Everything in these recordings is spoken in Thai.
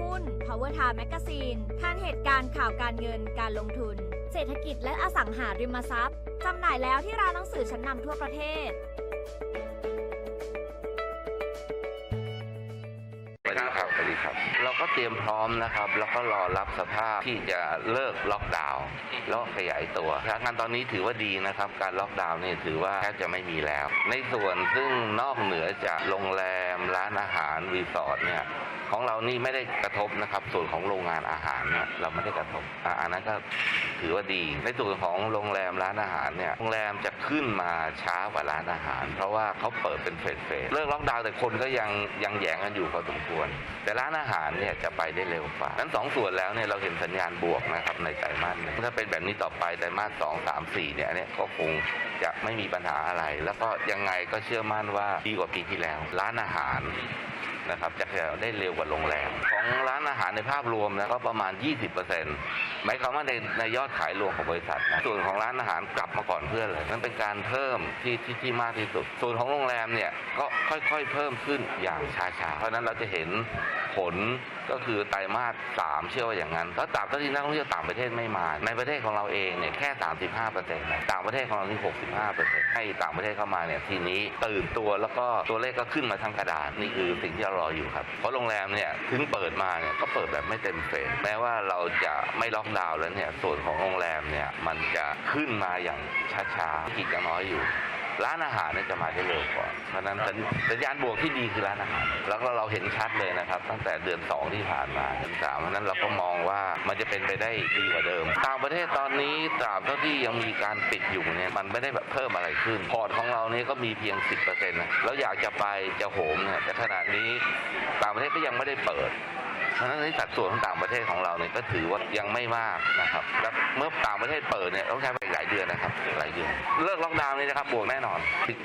หุ้น Power Time Magazine ทานเหตุการณ์ข่าวการเงินการลงทุน เศรษฐกิจและอสังหาริมทรัพย์จำหน่ายแล้วที่ร้านหนังสือชั้นนำทั่วประเทศสวัสดีครับสวัสดีครับ เราก็เตรียมพร้อมนะครับ แล้วก็รอรับสภาพที่จะเลิกล็อกดาวน์แล้วขยายตัวสถานการณ์ตอนนี้ถือว่าดีนะครับ การล็อกดาวน์เนี่ยถือว่าแทบจะไม่มีแล้ว ในส่วนซึ่งนอกเหนือจากโรงแรม ร้านอาหารรีสอร์ทเนี่ย ของเรานี่ไม่ได้กระทบนะครับ ส่วนของโรงงานอาหารเนี่ยเราไม่ได้กระทบอ,อันนั้นก็ถือว่าดี ในส่วนของโรงแรมร้านอาหารเนี่ยโรงแรมจะขึ้นมาช้ากว่าร้านอาหาร เพราะว่าเขาเปิดเป็นเฟสเฟสเลิกล็อกดาวน์แต่คนก็ยังยังแหยงกันอยู่พอสมควร แต่ร้านอาหารเนี่ยจะไปได้เร็วกว่านั้นสองส่วนแล้วเนี่ยเราเห็นสัญญาณบวกนะครับในไตรมาสหนึ่งถ้าเป็นแบบนี้ต่อไปไตรมาสสองสามสี่เนี่ยเนี่ยก็คงจะไม่มีปัญหาอะไร แล้วก็ยังไงก็เชื่อมั่นว่าดีกว่าปีที่แล้ว ร้านอาหาร นะครับจะขยายได้เร็วกว่าโรงแรมของของร้านอาหารในภาพรวมนะก็ประมาณ 20%หมายความว่าในในยอดขายรวมของบริษัทนะส่วนของร้านอาหารกลับมาก่อนเพื่อนเลยนั่นเป็นการเพิ่มที่ที่ที่มากที่สุด ส่วนของโรงแรมเนี่ยก็ค่อยๆเพิ่มขึ้นอย่างช้าๆ เพราะนั้นเราจะเห็นผลก็คือไตรมาสสามเชื่อว่าอย่างนั้นแล้วตราบเท่าที่นักท่องเที่ยวต่างประเทศไม่มา ในประเทศของเราเองเนี่ยแค่ 35เปอร์เซ็นต์ต่างประเทศของเราที่ 65เปอร์เซ็นต์ให้ต่างประเทศเข้ามาเนี่ยทีนี้ตื่นตัวแล้วก็ตัวเลขก็ขึ้นมาทั้งกระดานนี่คือสิ่งที่เรารออยู่ครับเพราะโรงแรมเนี่ยถึงเปิดมาเนี่ยก็เปิดแบบไม่เต็มเฟสแม้ว่าเราจะไม่ล็อกดาวน์แล้วเนี่ยส่วนของโรงแรมเนี่ยมันจะขึ้นมาอย่างช้าๆกิจยังน้อยอยู่ร้านอาหารเนี่ยจะมาได้เร็วกว่า เพราะนั้นสัญญาณบวกที่ดีคือร้านอาหาร แล้วก็เราเห็นชัดเลยนะครับ ตั้งแต่เดือน 2 ที่ผ่านมาเดือนสามเพราะนั้นเราก็มองว่ามันจะเป็นไปได้ดีกว่าเดิม ต่างประเทศตอนนี้ตราบเท่าที่ยังมีการปิดอยู่เนี่ยมันไม่ได้แบบเพิ่มอะไรขึ้น พอร์ตของเราเนี่ยก็มีเพียง 10%นะแล้วอยากจะไปจะโหมเนี่ยแต่ขณะนี้ต่างประเทศก็ยังไม่ได้เปิด ราะฉะนั้นในสัดส่วนของต่างประเทศของเราเนี่ยก็ถือว่ายังไม่มากนะครับ แล้วเมื่อต่างประเทศเปิดเนี่ยต้องใช้ เดือนนะครับหลายเดือนเลิกล็อกดาวน์นี่นะครับบวกแน่นอน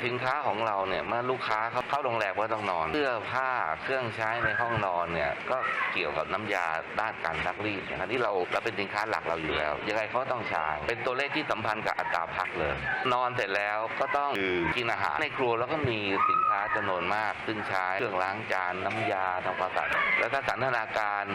สินค้าของเราเนี่ยเมื่อลูกค้าเขาเข้าโรงแรมก็ต้องนอนเสื้อผ้าเครื่องใช้ในห้องนอนเนี่ยก็เกี่ยวกับน้ำยาด้านการซักรีดนะครับที่เราเราเป็นสินค้าหลักเราอยู่แล้ว ยังไงเขาก็ต้องใช้เป็นตัวเลขที่สัมพันธ์กับอัตราพักเลย นอนเสร็จแล้วก็ต้องกินอาหารในครัวแล้วก็มีสินค้าจำนวนมาก ซึ่งใช้เครื่องล้างจานน้ำยาทำความสะอาดแล้วถ้าสันนาการ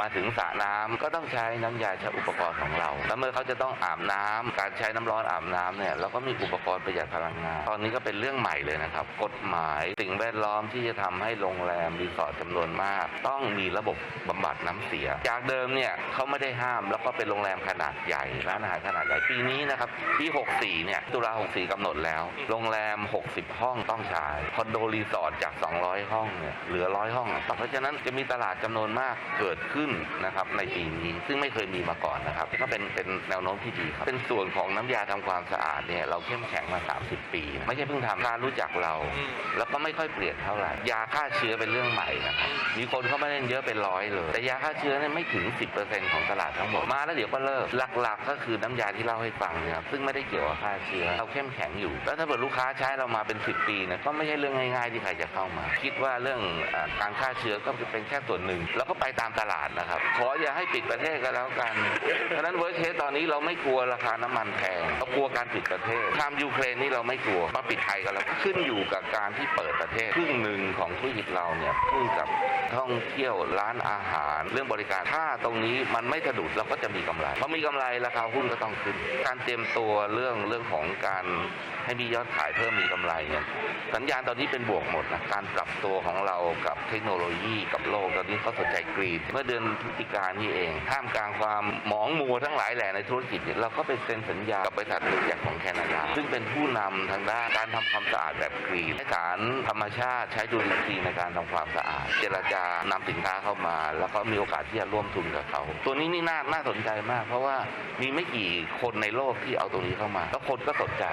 มาถึงสระน้ำก็ต้องใช้น้ำยาใช้อุปกรณ์ของเราแล้วเมื่อเขาจะต้องอาบน้ำการใช้น้ำร้อนอาบน้ำเนี่ยเราก็มีอุปกรณ์ประหยัดพลังงาน ตอนนี้ก็เป็นเรื่องใหม่เลยนะครับ กฎหมายสิ่งแวดล้อมที่จะทำให้โรงแรมรีสอร์ทจำนวนมาก ต้องมีระบบบำบัดน้ำเสีย จากเดิมเนี่ยเขาไม่ได้ห้ามแล้วก็เป็นโรงแรมขนาดใหญ่ร้านอาหารขนาดใหญ่ปีนี้นะครับปี64เนี่ยตุลา64กำหนดแล้ว โรงแรม 60 ห้องต้องใช้คอนโดรีสอร์ทจาก 200 ห้องเนี่ยเหลือ100ห้องเพราะฉะนั้นจะมีตลาดจำนวนมากเกิดขึ้นนะครับในปีนี้ซึ่งไม่เคยมีมาก่อนนะครับก็เป็นเป็นแนวโน้มที่ดีครับเป็นส่วนของน้ำยาทำความสะอาดเนี่ยเราเข้มแข็งมา 30 ปีไม่ใช่เพิ่งทำการรู้จักเรา แล้วก็ไม่ค่อยเปลี่ยนเท่าไหร่ยาฆ่าเชื้อเป็นเรื่องใหม่นะครับมีคนเข้ามาเล่นเยอะเป็นร้อยเลย แต่ยาฆ่าเชื้อเนี่ยไม่ถึง 10%ของตลาดทั้งหมดมาแล้วเดี๋ยวก็เลิกหลัก ๆ ก็คือน้ำยาที่เล่าให้ฟังเนี่ยครับซึ่งไม่ได้เกี่ยวกับฆ่าเชื้อเราเข้มแข็งอยู่ แล้วถ้าเกิดลูกค้าใช้เรามาเป็น 10 ปีเนี่ยก็ไม่ใช่เรื่องง่ายๆที่ใครจะเข้ามา คิดว่าเรื่องเอ่อการฆ่าเชื้อก็เป็นแค่ส่วนหนึ่ง แล้วก็ไปตามตลาดนะครับขออย่าให้ปิดประเทศก็แล้วกันเพราะฉะนั้นเวิร์เคสตอนนี้เราไม่กลัวราคาน้ำมันแพงเรากลัวการปิดประเทศทำยูเครนนี่เราไม่กลัวมาปิดไทยกันแล้วขึ้นอยู่กับการที่เปิดประเทศครึ่งหนึ่งของธุรกิจเราเนี่ยขึ้นกับท่องเที่ยวร้านอาหาร เรื่องบริการถ้าตรงนี้มันไม่สะดุดเราก็จะมีกำไรพอมีกำไรราคาหุ้นก็ต้องขึ้น การเตรียมตัวเรื่องเรื่องของการให้มียอดขายเพิ่มมีกำไรเนี่ยสัญญาณตอนนี้เป็นบวกหมดนะการปรับตัวของเรากับเทคโนโลยีกับโลกตอนนี้เขาสนใจกรีนเมื่อเดือนพฤศจิกายนนี่เองท่ามกลางความหมองมัวทั้งหลายแหล่ในธุรกิจเนี่ยเราก็ไปเซ็นสัญญากับบริษัทบริษัทของแคนาดาซึ่งเป็นผู้นำทางด้านการทำความสะอาดแบบกรีนให้สารธรรมชาติใช้จุลินทรีย์ในการทำความสะอาด เจรจานำสินค้าเข้ามา แล้วก็มีโอกาสที่จะร่วมทุนกับเขา ตัวนี้นี่น่าน่าสนใจมาก เพราะว่ามีไม่กี่คนในโลกที่เอาตรงนี้เข้ามา แล้วคนก็สนใจ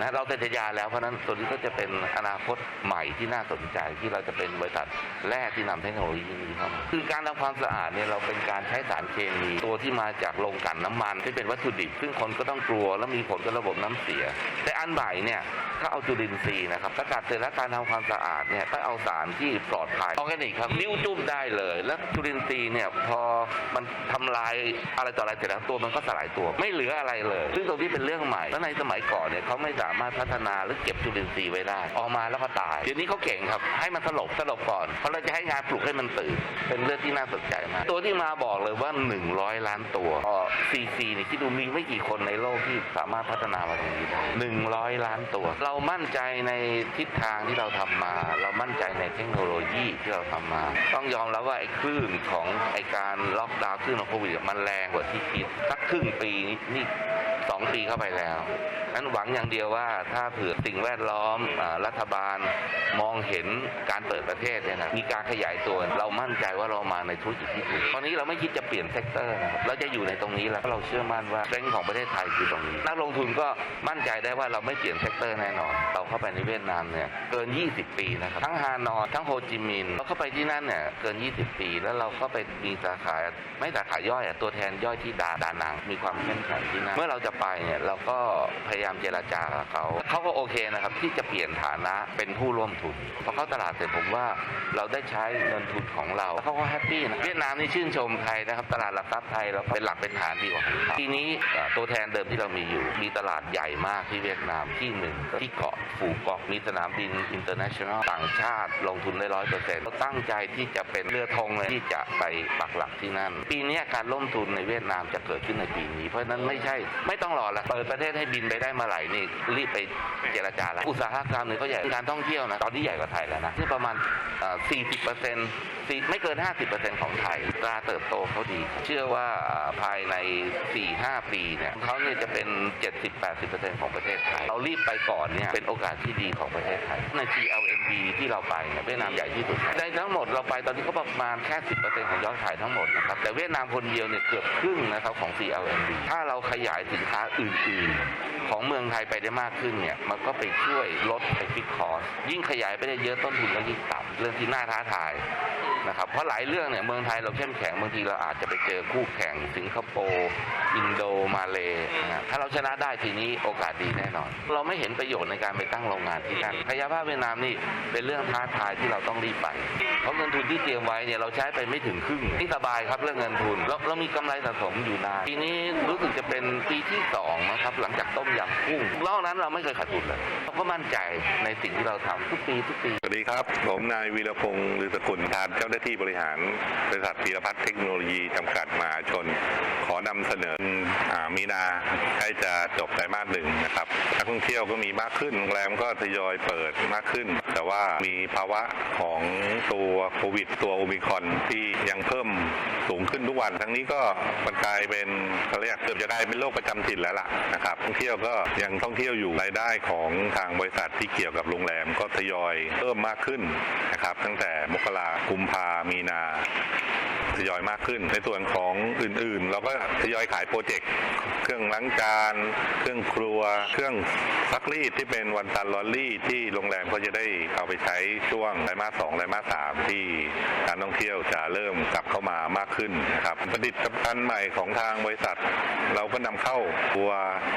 นะเราเซ็นสัญญาแล้วเพราะนั้นตัวนี้ก็จะเป็นอนาคตใหม่ที่น่าสนใจที่เราจะเป็นบริษัทแรกที่นำเทคโนโลยีนี้เข้ามาคือการทำความสะอาดเนี่ยเราเป็นการใช้สารเคมีตัวที่มาจากโรงกลั่นน้ำมันที่เป็นวัตถุดิบซึ่งคนก็ต้องกลัวแล้วมีผลกับระบบน้ำเสีย แต่อันใหม่เนี่ยก็เอาจุลินทรีย์นะครับสกัดเสร็จแล้วการทำความสะอาดเนี่ยก็เอาสารที่ปลอดภัยออร์แกนิกครับนิ้วจุ่มได้เลย แล้วจุลินทรีย์เนี่ยพอมันทำลายอะไรต่ออะไรเสร็จแล้วตัวมันก็สลายตัว ไม่เหลืออะไรเลย ซึ่งตรงนี้เป็นเรื่องใหม่แล้วในสมัยก่อนเนี่ยเขาไม่สามารถพัฒนาหรือเก็บจุลินทรีย์ไว้ได้ ออกมาแล้วก็ตายเดี๋ยวนี้เขาเก่งครับ ให้มันสลบสลบก่อนเพราะเราจะให้งานปลุกให้มันตื่นเป็นเรื่องที่น่าสนใจมากตัวที่มาบอกเลยว่า 100 ล้านตัวอ๋อซีซีเนี่ยที่ดูมีไม่กี่คนในโลกที่สามารถพัฒนามาตรงนี้ได้100 ล้านตัว เรามั่นใจในทิศทางที่เราทำมา เรามั่นใจในเทคโนโลยีที่เราทำมา ต้องยอมรับว่าไอ้คลื่นของไอ้การล็อกดาวน์คลื่นของโควิดมันแรงกว่าที่คิดสักครึ่งปีนี่นี่ สองปีเข้าไปแล้วนั้นหวังอย่างเดียวว่าถ้าเผื่อสิ่งแวดล้อมอรัฐบาลมองเห็นการเปิดประเทศเนี่ยนะมีการขยายตัวเรามั่นใจว่าเรามาในธุรกิจที่ถูกตอนนี้เราไม่คิดจะเปลี่ยนเซกเตอร์นะครับเราจะอยู่ในตรงนี้แล้วเราเชื่อมั่นว่าเร่งของประเทศไทยคือตรงนี้นักลงทุนก็มั่นใจได้ว่าเราไม่เปลี่ยนเซกเตอร์แน่นอน เราเข้าไปในเวียดนามเนี่ยเกิน 20 ปีนะครับทั้งฮานอยทั้งโฮจิมินห์เราเข้าไปที่นั่นเนี่ยเกิน 20 ปี แล้วเราก็ไปมีสาขาไม่สาขาย่อยตัวแทนย่อยที่ดาดานังมีความเข้มแข็งที่นั่นเมื่อเราจะไปเนี่ยเราก็พยายามเจรจากับเขาเขาก็โอเคนะครับที่จะเปลี่ยนฐานะเป็นผู้ร่วมทุนพอเข้าตลาดเสร็จผมว่าเราได้ใช้เงินทุนของเราเขาก็แฮปปี้นะเวียดนามนี่ชื่นชมไทยนะครับ ตลาดหลักทรัพย์ไทยเราเป็นหลักเป็นฐานดีกว่าทีนี้ตัวแทนเดิมที่เรามีอยู่ มีตลาดใหญ่มากที่เวียดนามที่หนึ่งที่เกาะฟูเกอกมีสนามบินอินเตอร์เนชั่นแนลต่างชาติลงทุนได้ร้อยเปอร์เซ็นต์เราตั้งใจที่จะเป็นเรือธงเลยที่จะไปปักหลักที่นั่น ปีนี้การล่มทุนในเวียดนามจะเกิดขึ้นในปีนี้ เพราะนั้นไม่ใช่ไม่ต้องรอละเปิดประเทศให้บินไปได้มื่อไหร่นี่รีบไปเจรจาแล้วอุตสาหกรรมนี่เขาใหญ่การท่องเที่ยวนะตอนนี้ใหญ่กว่าไทยแล้วนะที่ประมาณ 40เปอร์เซ็นต์ไม่เกิน 50เปอร์เซ็นต์ของไทยราเติบโตเขาดี เชื่อว่าภายใน 4-5 ปีเนี่ยเขาเนี่ยจะเป็น 70-80เปอร์เซ็นต์ของประเทศไทย เรารีบไปก่อนเนี่ยเป็นโอกาสที่ดีของประเทศไทยใน GLMB ที่เราไปเนี่ยเวียดนามใหญ่ที่สุดในทั้งหมดเราไปตอนนี้ก็ประมาณแค่ 10เปอร์เซ็นต์ของยอดขายทั้งหมดนะครับแต่เวียดนามคนเดียวเนี่ยเกือบครึ่งนะครับของ CLMB ถ้าเราขยายสินค้าอื่นๆ ของเมืองไทยไปได้มากขึ้นเนี่ยมันก็ไปช่วยลดไอฟิกคอสยิ่งขยายไปได้เยอะต้นทุนก็ยิ่งต่ำเรื่องที่น่าท้าทาย นะครับเพราะหลายเรื่องเนี่ยเมืองไทยเราเข้มแข็งบางทีเราอาจจะไปเจอคู่แข่งสิงคโปร์อินโดมาเลนะถ้าเราชนะได้ทีนี้โอกาสดีแน่นอน เราไม่เห็นประโยชน์ในการไปตั้งโรงงานที่นั่นขยะภาพเวียดนามนี่เป็นเรื่องท้าทายที่เราต้องรีบไป เพราะเงินทุนที่เตรียมไว้เนี่ยเราใช้ไปไม่ถึงครึ่งนี่สบายครับเรื่องเงินทุนเราเรามีกำไรสะสมอยู่นานปีนี้รู้สึกจะเป็นปีที่สองนะครับหลังจากต้มยำกุ้งนอกนั้นเราไม่เคยขาดทุนเลยเราก็มั่นใจในสิ่งที่เราทำทุกปีทุกปีสวัสดีครับผมนายวีรพงศ์ลือสกุลทานเจ้าหน้าที่บริหารบริษัทพีรพัฒน์เทคโนโลยีจำกัดมหาชน ขอนำเสนออมีนาใกล้จะจบไตรมาสหนึ่งนะครับนักท่องเที่ยวก็มีมากขึ้นโรงแรมก็ทยอยเปิดมากขึ้น แต่ว่ามีภาวะของตัวโควิด ตัวโอมิคอนที่ยังเพิ่มสูงขึ้นทุกวัน ทั้งนี้ก็มันกลายเป็นเขาเรียกเกือบจะได้เป็นโรคประจำถิ่นแล้วล่ะนะครับท่องเที่ยวก็ยังท่องเที่ยวอยู่รายได้ของทางบริษัทที่เกี่ยวกับโรงแรมก็ทยอยเพิ่มมากขึ้นนะครับตั้งแต่มกรากุมภามีนาทยอยมากขึ้น ในส่วนของอื่นๆ เราก็ทยอยขายโปรเจกต์เครื่องล้างจาน เครื่องครัว เครื่องซักรีดที่เป็นวันตันลอรี่ที่โรงแรมก็จะได้เอาไปใช้ช่วงไตรมาสสองไตรมาสสามที่การท่องเที่ยวจะเริ่มกลับเข้ามามากขึ้นนะครับผลิตภัณฑ์ใหม่ของทางบริษัท เราก็นำเข้าตัว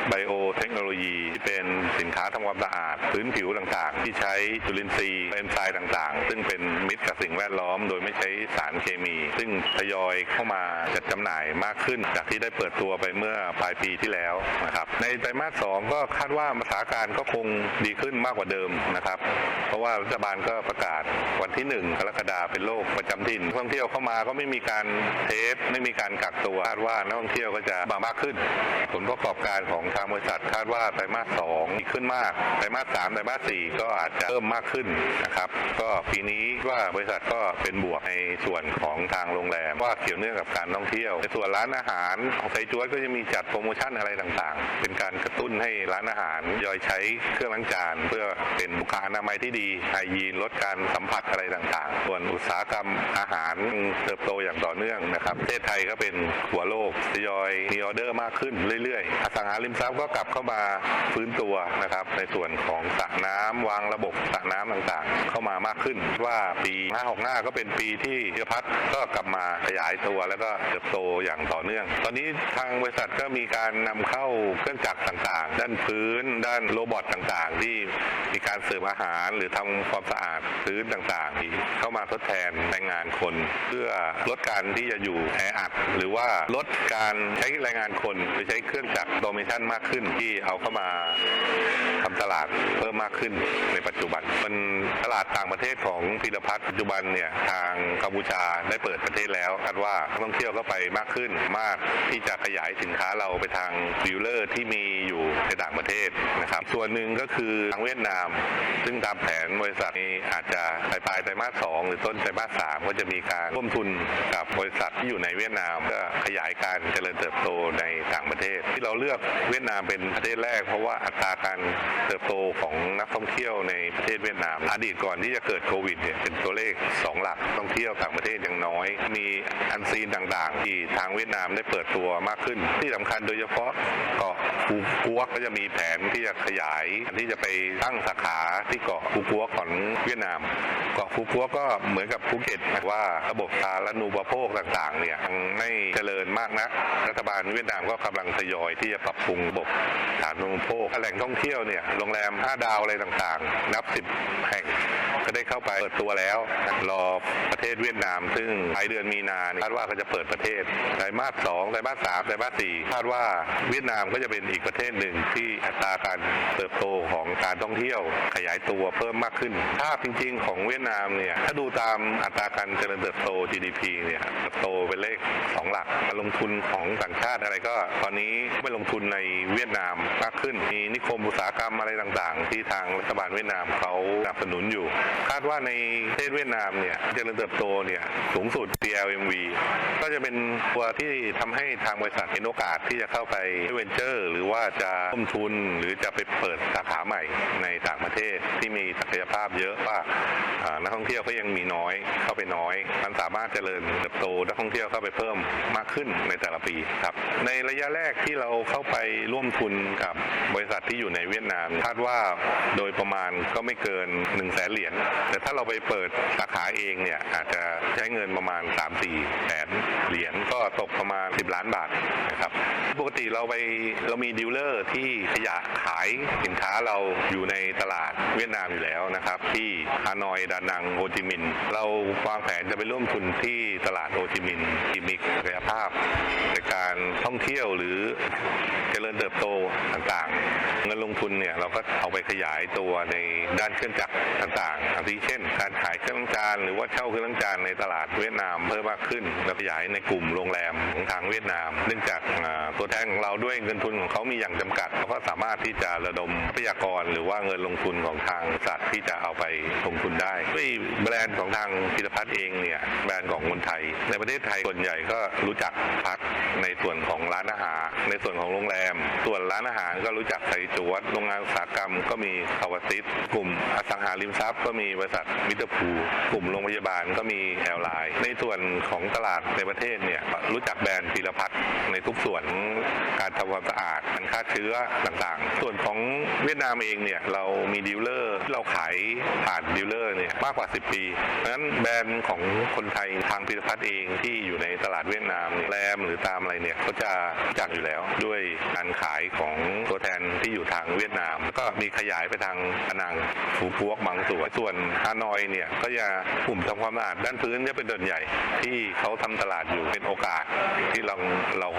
ไบโอเทคโนโลยีที่เป็นสินค้าทำความสะอาด พื้นผิวต่างๆ ที่ใช้จุลินทรีย์เอนไซม์ต่างๆ ซึ่งเป็นมิตรกับสิ่งแวดล้อมโดยไม่ใช้สารเคมี ซึ่งทยอยเข้ามาจัดจำหน่ายมากขึ้น จากที่ได้เปิดตัวไปเมื่อปลายปีที่แล้วนะครับในไตรมาสสองก็คาดว่าสถานการณ์ก็คงดีขึ้นมากกว่าเดิมนะครับ เพราะว่ารัฐบาลก็ประกาศวันที่หนึ่งกรกฎาเป็นโรคประจำถิ่นักท่องเที่ยวเข้ามาก็ไม่มีการเทสไม่มีการกักตัวคาดว่านักท่องเที่ยวก็จะมามากขึ้น ผลประกอบการของทางบริษัทคาดว่าไตรมาสสองดีขึ้นมากไตรมาสสามไตรมาสสี่ก็อาจจะเพิ่มมากขึ้นนะครับ ก็ปีนี้ว่าบริษัทก็เป็นบวกในส่วนของทางโรงแรมว่าเกี่ยวเนื่องกับการท่องเที่ยว ในส่วนร้านอาหารของไซจวดก็จะมีจัดโปรโมชั่นอะไรต่างๆ เป็นการกระตุ้นให้ร้านอาหารย่อยใช้เครื่องล้างจาน เพื่อเป็นบุคลาอนามัยที่ดีไฮยีนลดการสัมผัสอะไรต่างๆ ส่วนอุตสาหกรรมอาหารเติบโตอย่างต่อเนื่องนะครับประเทศไทยก็เป็นหัวโลกทยอยมีออเดอร์มากขึ้นเรื่อยๆ อสังหาริมทรัพย์ก็กลับเข้ามาฟื้นตัวนะครับในส่วนของสระน้ำวางระบบสระน้ำต่างๆ เข้ามามากขึ้นว่าปี 565 ก็เป็นปีที่พิพัฒน์ก็กลับมาขยายตัวแล้วก็เติบโตอย่างต่อเนื่อง ตอนนี้ทางบริษัทก็มีการนำเข้าเครื่องจักรต่างๆ ด้านพื้น ด้านโรบอทต่างๆ ที่มีการเสร์ฟอาหารหรือทำความสะอาดพื้นต่างๆที่เข้ามาทดแทนแรงงานคน เพื่อลดการที่จะอยู่แออัดหรือว่าลดการใช้แรงงานคนไปใช้เครื่องจักรโดเมชันมากขึ้นที่เอาเข้ามาทำตลาดเพิ่มมากขึ้นในปัจจุบันมันตลาดต่างประเทศของพิรพัฒน์ปัจจุบันเนี่ยทางกัมพูชาได้เปิดประเทศแล้วคาดว่านักท่องเที่ยวก็ไปมากขึ้นมากที่จะขยายสินค้าเราไปทางดิวเลอร์ที่มีอยู่ในต่างประเทศนะครับ ส่วนหนึ่งก็คือทางเวียดนาม ซึ่งตามแผนบริษัทนี้อาจจะปลายปลายไตรมาสสองหรือต้นไตรมาสสามก็จะมีการร่วมทุนกับบริษัทที่อยู่ในเวียดนามเพื่อขยายการเจริญเติบโตในต่างประเทศ ที่เราเลือกเวียดนามเป็นประเทศแรก เพราะว่าอัตราการเติบโตของนักท่องเที่ยวในประเทศเวียดนาม อดีตก่อนที่จะเกิดโควิดเนี่ยเป็นตัวเลข 2 หลักท่องเที่ยวต่างประเทศยังน้อย มีอันซีนต่างๆ ที่ทางเวียดนามได้เปิดตัวมากขึ้น ที่สำคัญโดยเฉพาะเกาะฟูกวกก็จะมีแผนที่จะขยายที่จะไปตั้งสาขาที่เกาะฟูกวกของเวียดนาม เกาะฟูกวกก็เหมือนกับภูเก็ตว่าระบบสาธารณูปโภคต่างๆเนี่ยยังไม่เจริญมากนัก รัฐบาลเวียดนามก็กำลังทยอยที่จะปรับปรุงระบบสาธารณูปโภคแหล่งท่องเที่ยวเนี่ยโรงแรม5ดาวอะไรต่างๆ นับ 10 แห่งก็ได้เข้าไปเปิดตัวแล้ว รอประเทศเวียดนาม ซึ่งปลายเดือนมีนาคาดว่าก็จะเปิดประเทศไตรมาสสองไตรมาสสามไตรมาสสี่คาดว่าเวียดนามก็จะเป็นอีกประเทศหนึ่งที่อัตราการเติบโตของการท่องเที่ยวขยายตัวเพิ่มมากขึ้น ภาพจริง ๆ ของเวียดนามเนี่ยถ้าดูตามอัตราการเจริญเติบโต GDP เนี่ยเติบโตเป็นเลขสองหลักการลงทุนของต่างชาติอะไรก็ตอนนี้ไปลงทุนในเวียดนามมากขึ้นมีนิคมอุตสาหกรรมอะไรต่าง ๆ ที่ทางรัฐบาลเวียดนามเขาสนับสนุนอยู่ คาดว่าในประเทศเวียดนามเนี่ยเจริญเติบโตเนี่ยสูงสุด CLMV ก็จะเป็นตัวที่ทำให้ทางบริษัทเห็นโอกาสที่จะเข้าไปเวนเจอร์ ว่าจะร่วมทุนหรือจะไปเปิดสาขาใหม่ในต่างประเทศที่มีศักยภาพเยอะว่านักท่องเที่ยวก็ยังมีน้อยเข้าไปน้อยมันสามารถเจริญเติบโตนักท่องเที่ยวเข้าไปเพิ่มมากขึ้นในแต่ละปีครับในระยะแรกที่เราเข้าไปร่วมทุนกับบริษัทที่อยู่ในเวียดนามคาดว่าโดยประมาณก็ไม่เกิน1นึ่งแสนเหรียญแต่ถ้าเราไปเปิดสาขาเองเนี่ยอาจจะใช้เงินประมาณ 3-4แสนเหรียญก็ตกประมาณ 10 ล้านบาทนะครับปกติเราไปเรามีดีลเลอร์ที่ขยะขายสินค้าเราอยู่ในตลาดเวียดนามอยู่แล้วนะครับ ที่ฮานอยดานังโฮจิมินห์เราวางแผนจะไปร่วมทุนที่ตลาดโฮจิมินห์ที่มีศักยภาพในการท่องเที่ยวหรือ ริญเติบโตต่างๆ เงินลงทุนเนี่ยเราก็เอาไปขยายตัวในด้านเครื่องจักรต่างๆอาทิเช่น การขายเครื่องล้างจานหรือว่าเช่าเครื่องล้างจานในตลาดเวียดนามเพิ่มมากขึ้นและขยายในกลุ่มโรงแรมของทางเวียดนาม เนื่องจากตัวแทนของเราด้วยเงินทุนของเขามีอย่างจำกัดเขาก็สามารถที่จะระดมทรัพยากรหรือว่าเงินลงทุนของทางบริษัทที่จะเอาไปลงทุนได้ด้วยแบรนด์ของทางพิรพัฒน์เองเนี่ยแบรนด์ของคนไทย ในประเทศไทยส่วนใหญ่ก็รู้จักพักในส่วนของร้านอาหารในส่วนของโรงแรมส่วนร้านอาหารก็รู้จักไทยจวดโรงงานอุตสาหกรรมก็มีคาวาซิสกลุ่มอสังหาริมทรัพย์ ก็มีบริษัทมิตรภูกลุ่มโรงพยาบาลก็มีแอลไลน์ในส่วนของตลาดในประเทศเนี่ยรู้จักแบรนด์พีรพัฒน์ในทุกส่วนการทำความสะอาดการฆ่าเชื้อต่างๆ ส่วนของเวียดนามเองเนี่ยเรามีดีลเลอร์ที่เราขายผ่านดีลเลอร์เนี่ยมากกว่า 10 ปีเพราะฉะนั้นแบรนด์ของคนไทยทางพีรพัฒน์เองที่อยู่ในตลาดเวียดนามแรมหรือตามอะไรเนี่ยเขาจะจักอยู่แล้วด้วยการขายของตัวแทนที่อยู่ทางเวียดนาม ก็มีขยายไปทางพนังฟูพวกบางส่วนส่วนฮานอยเนี่ยก็จะกลุ่มทำความสะอาดด้านพื้นจะเป็นส่วนใหญ่ที่เขาทำตลาดอยู่เป็นโอกาสที่เราเรา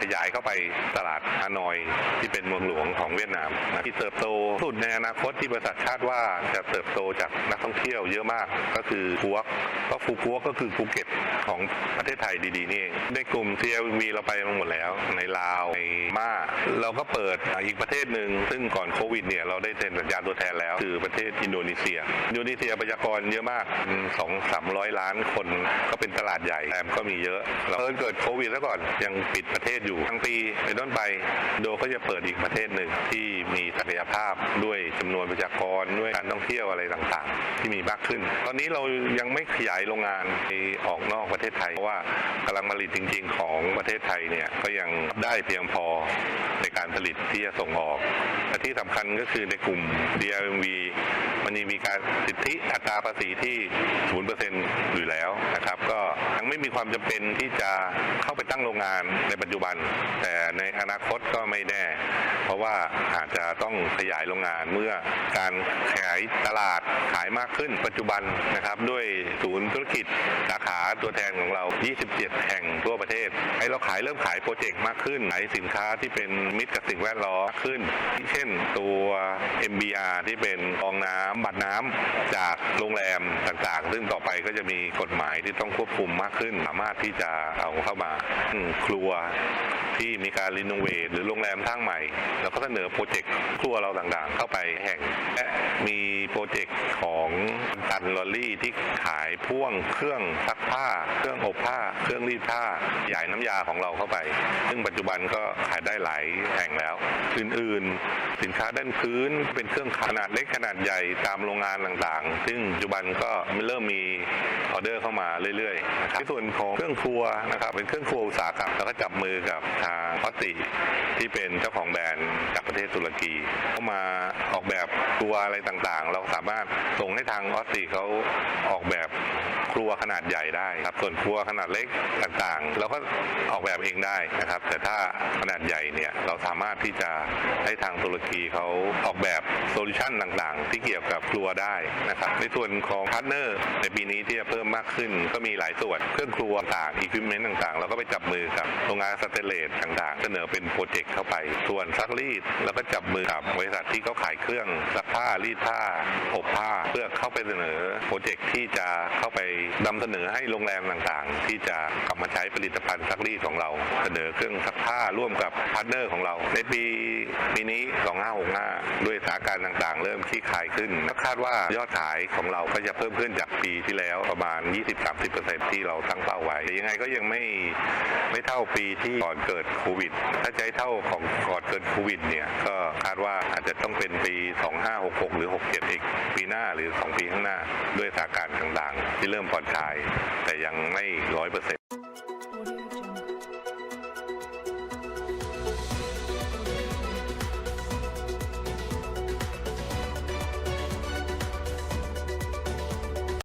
ขยายเข้าไปตลาดฮานอยที่เป็นเมืองหลวงของเวียดนามนะที่เติบโตสุดในอนาคตที่บริษัทคาดว่าจะเติบโตจากนักท่องเที่ยวเยอะมากก็คือฟูกก็ฟูกัวกก็คือภูเก็ตของประเทศไทยดีๆนี่เองในกลุ่ม CLV เราไปมาหมดแล้ว ในลาวในมาเราก็เปิดอีกประเทศหนึ่งซึ่งก่อนโควิดเนี่ยเราได้เซ็นสัญญาตัวแทนแล้ว คือประเทศอินโดนีเซีย อินโดนีเซียประชากรเยอะมากสองสามร้อยล้านคนก็เป็นตลาดใหญ่แอมก็มีเยอะ เราเพิ่งเกิดโควิดแล้วก่อนยังปิดประเทศอยู่ทั้งปีไปต้นไป โดก็จะเปิดอีกประเทศหนึ่งที่มีศักยภาพด้วยจำนวนประชากรด้วยการท่องเที่ยวอะไรต่างๆ ที่มีมากขึ้น ตอนนี้เรายังไม่ขยายโรงงานไปออกนอกประเทศไทยเพราะว่ากำลังผลิตจริง ๆ ของประเทศไทยเนี่ยก็ยังได้เพียงพอในการผลิตที่จะส่งออกและที่สำคัญก็คือในกลุ่ม DLMV มันยังมีการสิทธิอัตราภาษีที่ 0%อยู่แล้วนะครับ ก็ยังไม่มีความจำเป็นที่จะเข้าไปตั้งโรงงานในปัจจุบัน แต่ในอนาคตก็ไม่แน่ เพราะว่าอาจจะต้องขยายโรงงานเมื่อการขยายตลาดขายมากขึ้นปัจจุบันนะครับด้วยศูนย์ธุรกิจสาขาตัวแทนของเรา 27 แห่งทั่วประเทศ ให้เราขายเริ่มขายโปรเจกต์มากขึ้นขายสินค้าที่เป็นมิตรกับสิ่งแวดล้อมมากขึ้น เช่นตัว MBR ที่เป็นกองน้ำบัตรน้ำจากโรงแรมต่างๆ ซึ่งต่อไปก็จะมีกฎหมายที่ต้องควบคุมมากขึ้น สามารถที่จะเอาเข้ามาครัวที่มีการรีโนเวทหรือโรงแรมสร้างใหม่แล้วก็เสนอโปรเจกต์ครัวเราต่างๆ เข้าไปแห่งและมีโปรเจกต์ของตันลอรี่ที่ขายพ่วงเครื่องซักผ้า เครื่องอบผ้า เครื่องรีดผ้าใหญ่น้ำยาของเราเข้าไป ซึ่งปัจจุบันก็ขายได้หลายแห่งแล้ว อื่นๆ สินค้าด้านพื้นเป็นเครื่องขนาดเล็กขนาดใหญ่ตามโรงงานต่างๆ ซึ่งปัจจุบันก็เริ่มมีออเดอร์เข้ามาเรื่อยๆนะครับในส่วนของเครื่องครัวนะครับเป็นเครื่องครัวอุตสาหกรรมแล้วก็จับมือกับทางพอติที่เป็นเจ้าของแบรนด์จากประเทศตุรกีเข้ามาออกแบบครัวอะไรต่างๆ เราสามารถส่งให้ทางออสติเขาออกแบบ ครัวขนาดใหญ่ได้ครับส่วนครัวขนาดเล็กต่างๆ เราก็ออกแบบเองได้นะครับ แต่ถ้าขนาดใหญ่เนี่ยเราสามารถที่จะให้ทางตุรกีเขาออกแบบโซลูชันต่างๆ ที่เกี่ยวกับครัวได้นะครับในส่วนของพาร์ทเนอร์ในปีนี้ที่จะเพิ่มมากขึ้นก็มีหลายส่วนเครื่องครัวต่างอุปกรณ์ต่างๆ เราก็ไปจับมือกับโรงงานสเตเลสต่างๆ เสนอเป็นโปรเจกต์เข้าไป ส่วนซักรีดแล้วก็จับมือกับบริษัทที่เขาขายเครื่องซักผ้ารีดผ้าอบผ้า เพื่อเข้าไปเสนอโปรเจกต์ที่จะเข้าไปนำเสนอให้โรงแรมต่างๆ ที่จะกลับมาใช้ผลิตภัณฑ์ซักรีดของเรา เสนอเครื่องซักผ้าร่วมกับพาร์ทเนอร์ของเรา ในปีปีนี้ 2565 ด้วยสถานการณ์ต่างๆ เริ่มคลี่คลายขึ้นคาดว่ายอดขายของเราก็จะเพิ่มขึ้นจากปีที่แล้วประมาณ 20-30%ที่เราตั้งเป้าไว้ยังไงก็ยังไม่ไม่เท่าปีที่ก่อนเกิดโควิด ถ้าให้เท่าของก่อนเกิดโควิดเนี่ยก็คาดว่าอาจจะต้องเป็นปี 2566 หรือ 67 อีกปีหน้าหรือ 2 ปีข้างหน้า ด้วยสถานการณ์ต่างๆ ที่เริ่มผ่อนคลาย แต่ยังไม่ร้อยเปอร์เซ็นต์